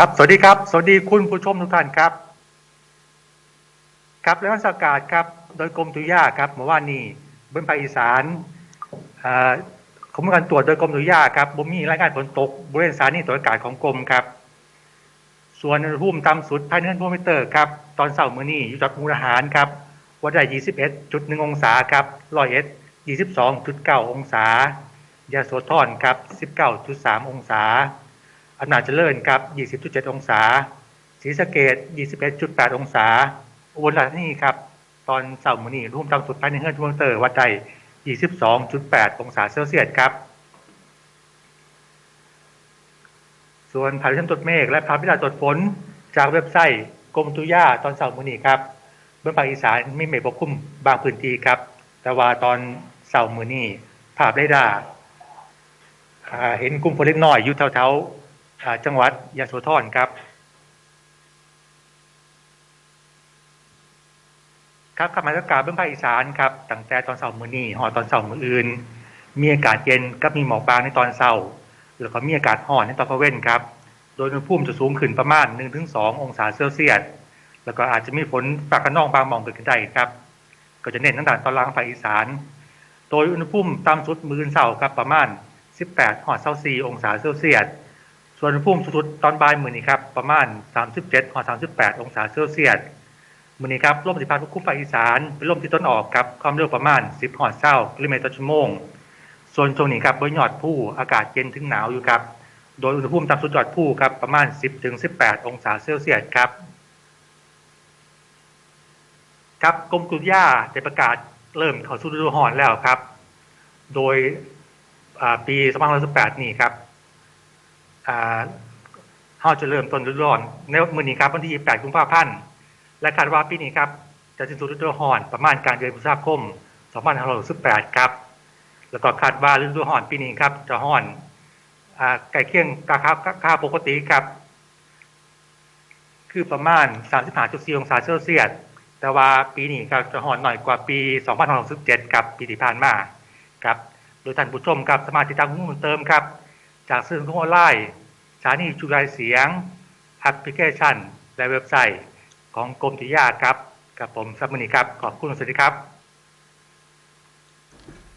ครับ สวัสดีครับ สวัสดีคุณผู้ชมทุกท่านครับ ครับและรัฐกาศครับ โดยกรมตุยาครับเมื่อวานนี้บนภาคอีสานอ่าข้อมูลการตรวจโดยกรมตุยาครับบ่มีรายงานฝนตกบริเวณสถานีตรวจอากาศของกรมครับ ส่วนอุณหภูมิต่ำสุดภายในเทอร์โมมิเตอร์ครับ ตอนเช้ามื้อนี้อยู่จังหวัดมุกดาหารครับวัดได้21.1 องศาครับร้อยเอ็ด22.9 องศายาโสธรครับ 19.3 องศา อำนาจเจริญครับ 20.7 องศาศรีสะเกด21.8 องศา อุบลราชธานีครับ ตอนเสาร์มนี้รุ่มต่ำสุดภายในเฮือนทูมเตอร์วัดได้22.8 องศาเซลเซียสครับ ส่วนภาพวิชันตรวจเมฆและภาพวิจาตรวจฝน จากเว็บไซต์กรมอุตุยาตอนเสาร์มนี้ครับ เบื้องภาคอีสานมีเมฆปกคลุมบางพื้นที่ครับ แต่ว่าตอนเสาร์มนี้ภาพเรดาร์อ่าเห็นกลุ่มฝนเล็กน้อยอยู่แถวๆอ่า จังหวัดยะโสธรครับ ครับขับมาตรการเบื้องภาคอีสานครับตั้งแต่ตอนเสาร์มื้อนี้หอตอนเสาร์มื้ออื่น มีอากาศเย็นกับมีหมอกบางในตอนเช้าแล้วก็มีอากาศร้อนในตอนกลางเว้นครับ โดยอุณหภูมิจะสูงขึ้นประมาณ 1-2 องศาเซลเซียสแล้วก็อาจจะมีฝนฟ้าคะนองบางหมองเกิดขึ้นได้ครับ ก็จะเน้นตั้งแต่ตอนล่างภาคอีสาน โดยอุณหภูมิต่ำสุดมื้อเช้าครับประมาณ 18หอด24องศาเซลเซียส ส่วนภูมิสูงสุดตอนบ่ายมือนี้ครับประมาณ 37หอด38 องศาเซลเซียสมือนี้ครับลมสิพัดคุ้มภาคอีสานเป็นลมที่ต้นออกครับความเร็วประมาณ 10หอดเช้ากิโลเมตรต่อชั่วโมง ส่วนช่วงนี้ครับบนยอดผู้อากาศเย็นถึงหนาวอยู่ครับโดยอุณหภูมิต่ำสุดยอดผู้ครับประมาณ 10ถึง18 องศาเซลเซียสครับครับกรมกุตุยาได้ประกาศเริ่มเข้าสู่ฤดูร้อนแล้วครับ โดยอ่าปี2518 นี่ครับ เราจะเริ่มต้นฤดูร้อนในมื้อนี้ครับวันที่ 28 กุมภาพันธ์ และคาดว่าปีนี้ครับจะสิ้นสุดฤดูร้อนประมาณกลางเดือนพฤษภาคม 2568 ครับ แล้วก็คาดว่าฤดูร้อนปีนี้ครับจะร้อนอ่าใกล้เคียงกับค่าค่าปกติครับ คือประมาณ 35.4 องศาเซลเซียส แต่ว่าปีนี้ครับจะร้อนหน่อยกว่าปี 2567 ครับปีที่ผ่านมาครับ โดยท่านผู้ชมครับสามารถติดตามข้อมูลเติมครับ จากสื่อสังคมออนไลน์สถานีจุลายเสียงแอปพลิเคชัน และเว็บไซต์ของกรมทิยาครับกับผมซับมณีครับ ขอบคุณสวัสดีครับ